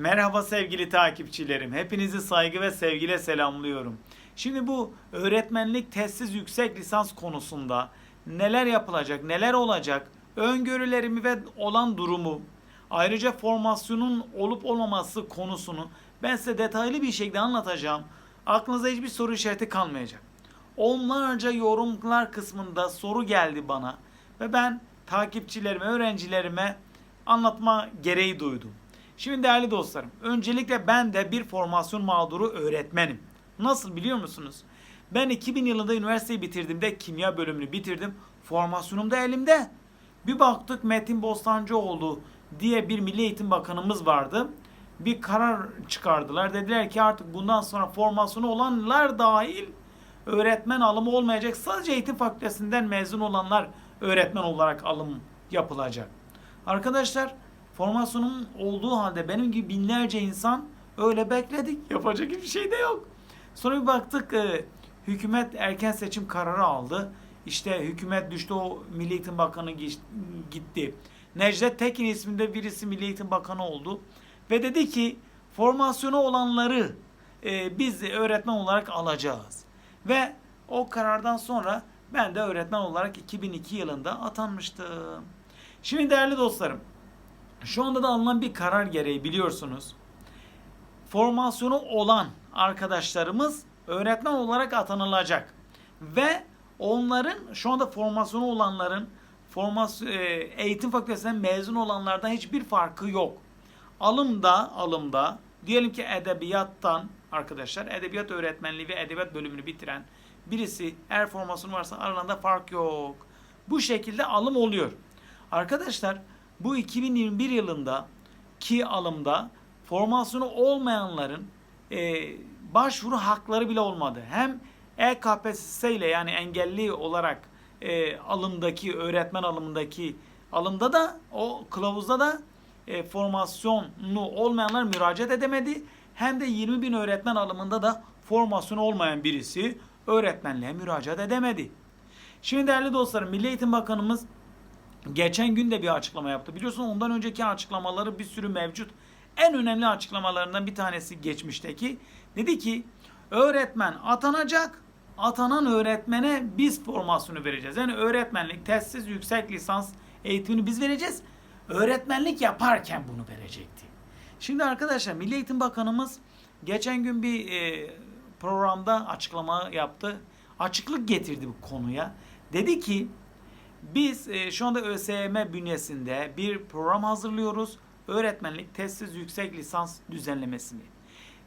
Merhaba sevgili takipçilerim. Hepinizi saygı ve sevgiyle selamlıyorum. Şimdi bu öğretmenlik testsiz yüksek lisans konusunda neler yapılacak, neler olacak, öngörülerimi ve olan durumu, ayrıca formasyonun olup olmaması konusunu ben size detaylı bir şekilde anlatacağım. Aklınıza hiçbir soru işareti kalmayacak. Onlarca yorumlar kısmında soru geldi bana ve ben takipçilerime, öğrencilerime anlatma gereği duydum. Şimdi değerli dostlarım, öncelikle ben de bir formasyon mağduru öğretmenim. Nasıl biliyor musunuz? Ben 2000 yılında üniversiteyi bitirdiğimde kimya bölümünü bitirdim. Formasyonum da elimde. Bir baktık Metin Bostancıoğlu diye bir Milli Eğitim Bakanımız vardı. Bir karar çıkardılar. Dediler ki artık bundan sonra formasyonu olanlar dahil öğretmen alımı olmayacak. Sadece eğitim fakültesinden mezun olanlar öğretmen olarak alım yapılacak. Arkadaşlar formasyonum olduğu halde benim gibi binlerce insan öyle bekledik. Yapacak hiçbir şey de yok. Sonra bir baktık e, hükümet erken seçim kararı aldı. İşte hükümet düştü o Milli Eğitim Bakanı gitti. Necdet Tekin isminde birisi Milli Eğitim Bakanı oldu. Ve dedi ki formasyonu olanları e, biz öğretmen olarak alacağız. Ve o karardan sonra ben de öğretmen olarak 2002 yılında atanmıştım. Şimdi değerli dostlarım, şu anda da alınan bir karar gereği biliyorsunuz. Formasyonu olan arkadaşlarımız öğretmen olarak atanılacak. Ve onların şu anda formasyonu olanların formasyon, eğitim fakültesinden mezun olanlardan hiçbir farkı yok. Alımda, alımda diyelim ki edebiyattan arkadaşlar edebiyat öğretmenliği ve edebiyat bölümünü bitiren birisi eğer formasyonu varsa aralarında fark yok. Bu şekilde alım oluyor. Arkadaşlar bu 2021 yılında ki alımda formasyonu olmayanların e, başvuru hakları bile olmadı. Hem EKPSS ile yani engelli olarak e, alımdaki öğretmen alımındaki alımda da o kılavuzda da e, formasyonu olmayanlar müracaat edemedi. Hem de 20 bin öğretmen alımında da formasyonu olmayan birisi öğretmenliğe müracaat edemedi. Şimdi değerli dostlarım Milli Eğitim Bakanımız geçen gün de bir açıklama yaptı. Biliyorsunuz ondan önceki açıklamaları bir sürü mevcut. En önemli açıklamalarından bir tanesi geçmişteki. Dedi ki öğretmen atanacak. Atanan öğretmene biz formasyonu vereceğiz. Yani öğretmenlik, testsiz yüksek lisans eğitimini biz vereceğiz. Öğretmenlik yaparken bunu verecekti. Şimdi arkadaşlar Milli Eğitim Bakanımız geçen gün bir e, programda açıklama yaptı. Açıklık getirdi bu konuya. Dedi ki biz e, şu anda ÖSYM bünyesinde bir program hazırlıyoruz. Öğretmenlik testsiz yüksek lisans düzenlemesini.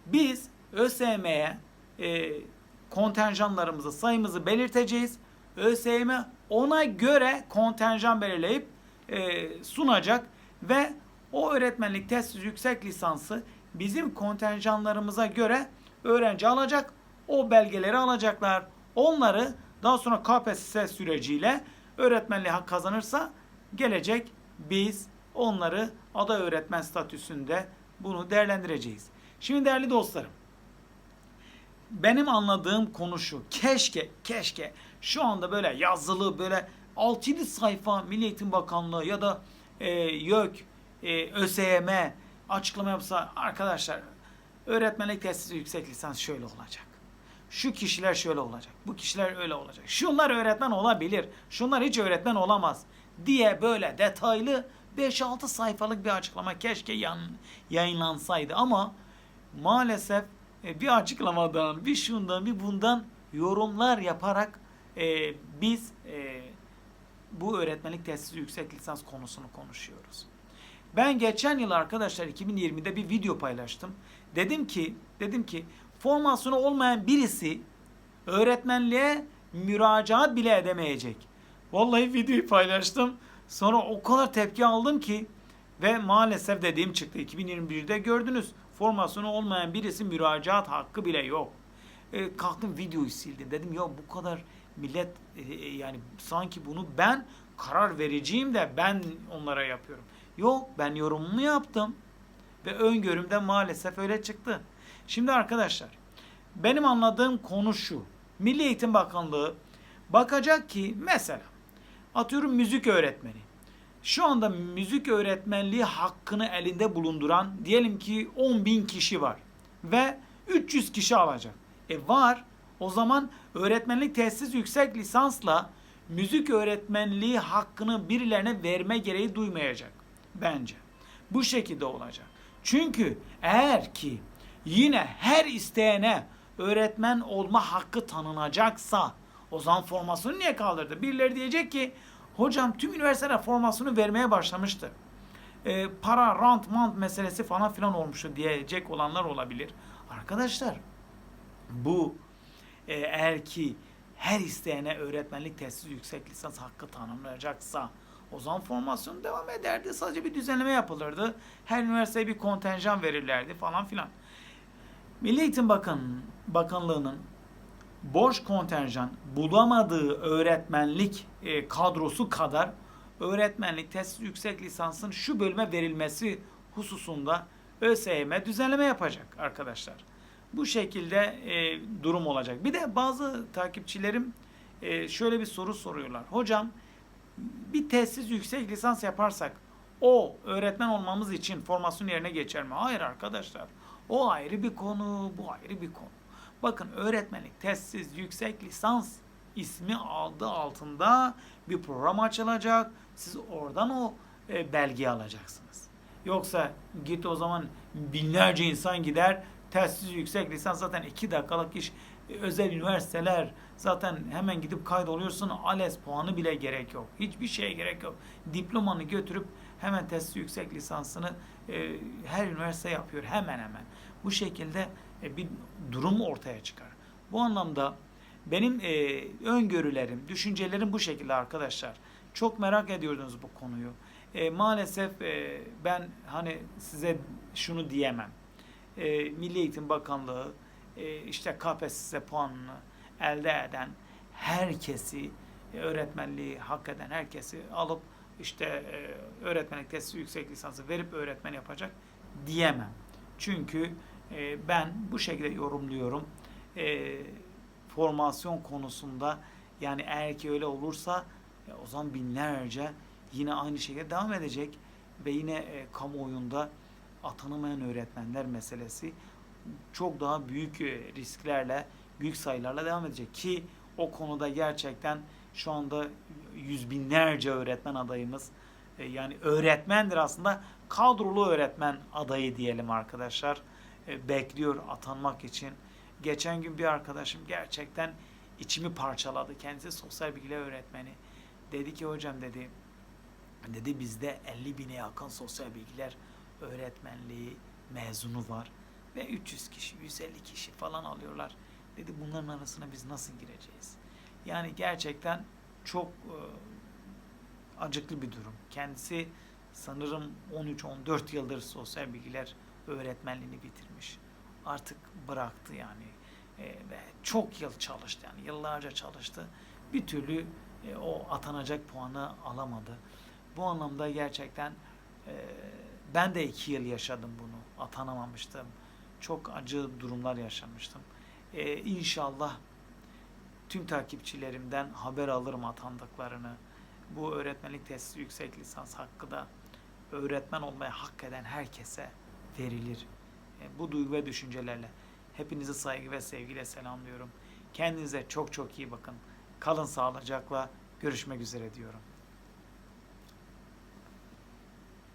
Biz ÖSYM'ye e, kontenjanlarımızı, sayımızı belirteceğiz. ÖSYM ona göre kontenjan belirleyip e, sunacak ve o öğretmenlik testsiz yüksek lisansı bizim kontenjanlarımıza göre öğrenci alacak. O belgeleri alacaklar. Onları daha sonra KPSS süreciyle öğretmenliği hak kazanırsa gelecek biz onları aday öğretmen statüsünde bunu değerlendireceğiz. Şimdi değerli dostlarım benim anladığım konu şu. Keşke, keşke şu anda böyle yazılı böyle 6-7 sayfa Milli Eğitim Bakanlığı ya da e, YÖK, e, ÖSYM açıklama yapsa arkadaşlar öğretmenlik tesisi yüksek lisans şöyle olacak. Şu kişiler şöyle olacak. Bu kişiler öyle olacak. Şunlar öğretmen olabilir. Şunlar hiç öğretmen olamaz diye böyle detaylı 5-6 sayfalık bir açıklama keşke yan, yayınlansaydı ama maalesef e, bir açıklamadan, bir şundan, bir bundan yorumlar yaparak e, biz e, bu öğretmenlik tesisi yüksek lisans konusunu konuşuyoruz. Ben geçen yıl arkadaşlar 2020'de bir video paylaştım. Dedim ki, dedim ki formasyonu olmayan birisi öğretmenliğe müracaat bile edemeyecek. Vallahi videoyu paylaştım. Sonra o kadar tepki aldım ki ve maalesef dediğim çıktı. 2021'de gördünüz. Formasyonu olmayan birisi müracaat hakkı bile yok. E, kalktım videoyu sildim. Dedim ya bu kadar millet e, e, yani sanki bunu ben karar vereceğim de ben onlara yapıyorum. Yok ben yorumumu yaptım. Ve öngörümde maalesef öyle çıktı. Şimdi arkadaşlar benim anladığım konu şu. Milli Eğitim Bakanlığı bakacak ki mesela atıyorum müzik öğretmeni. şu anda müzik öğretmenliği hakkını elinde bulunduran diyelim ki 10 bin kişi var ve 300 kişi alacak. E var. O zaman öğretmenlik tesis yüksek lisansla müzik öğretmenliği hakkını birilerine verme gereği duymayacak bence. Bu şekilde olacak. Çünkü eğer ki yine her isteyene öğretmen olma hakkı tanınacaksa o zaman formasyonu niye kaldırdı? Birileri diyecek ki hocam tüm üniversiteler formasyonu vermeye başlamıştı. Ee, para, rant, mant meselesi falan filan olmuştu diyecek olanlar olabilir. Arkadaşlar bu e, eğer ki her isteyene öğretmenlik tesis yüksek lisans hakkı tanımlayacaksa o zaman formasyon devam ederdi. Sadece bir düzenleme yapılırdı. Her üniversiteye bir kontenjan verirlerdi falan filan. Milli Eğitim Bakan, Bakanlığı'nın boş kontenjan bulamadığı öğretmenlik e, kadrosu kadar öğretmenlik tesis yüksek lisansın şu bölüme verilmesi hususunda ÖSYM düzenleme yapacak arkadaşlar. Bu şekilde e, durum olacak. Bir de bazı takipçilerim e, şöyle bir soru soruyorlar. Hocam bir tesis yüksek lisans yaparsak o öğretmen olmamız için formasyon yerine geçer mi? Hayır arkadaşlar. O ayrı bir konu, bu ayrı bir konu. Bakın öğretmenlik tesis yüksek lisans ismi adı altında bir program açılacak. Siz oradan o e, belgeyi alacaksınız. Yoksa git o zaman binlerce insan gider. Tesis yüksek lisans zaten iki dakikalık iş. E, Özel üniversiteler zaten hemen gidip kaydoluyorsun. ALES puanı bile gerek yok. Hiçbir şeye gerek yok. Diplomanı götürüp hemen tesis yüksek lisansını e, her üniversite yapıyor hemen hemen. Bu şekilde e, bir durum ortaya çıkar. Bu anlamda benim e, öngörülerim, düşüncelerim bu şekilde arkadaşlar. Çok merak ediyordunuz bu konuyu. E, maalesef e, ben hani size şunu diyemem. E, Milli Eğitim Bakanlığı e, işte KPSS puanını elde eden herkesi e, öğretmenliği hak eden herkesi alıp işte e, öğretmenlik testi yüksek lisansı verip öğretmen yapacak diyemem. Çünkü e, ben bu şekilde yorumluyorum. E, formasyon konusunda yani eğer ki öyle olursa e, o zaman binlerce yine aynı şekilde devam edecek ve yine e, kamuoyunda atanamayan öğretmenler meselesi çok daha büyük e, risklerle, büyük sayılarla devam edecek ki o konuda gerçekten şu anda yüz binlerce öğretmen adayımız e, yani öğretmendir aslında kadrolu öğretmen adayı diyelim arkadaşlar e, bekliyor atanmak için. Geçen gün bir arkadaşım gerçekten içimi parçaladı. Kendisi sosyal bilgiler öğretmeni. Dedi ki hocam dedi dedi bizde 50 bine yakın sosyal bilgiler öğretmenliği mezunu var ve 300 kişi 150 kişi falan alıyorlar. Dedi bunların arasına biz nasıl gireceğiz? Yani gerçekten çok e, acıklı bir durum. Kendisi sanırım 13-14 yıldır sosyal bilgiler öğretmenliğini bitirmiş. Artık bıraktı yani E, ve çok yıl çalıştı yani yıllarca çalıştı. Bir türlü e, o atanacak puanı alamadı. Bu anlamda gerçekten e, ben de iki yıl yaşadım bunu. Atanamamıştım. Çok acı durumlar yaşamıştım. E, inşallah tüm takipçilerimden haber alırım atandıklarını. Bu öğretmenlik tesisi yüksek lisans hakkı da öğretmen olmaya hak eden herkese verilir. E, bu duygu ve düşüncelerle hepinizi saygı ve sevgiyle selamlıyorum. Kendinize çok çok iyi bakın. Kalın sağlıcakla. Görüşmek üzere diyorum.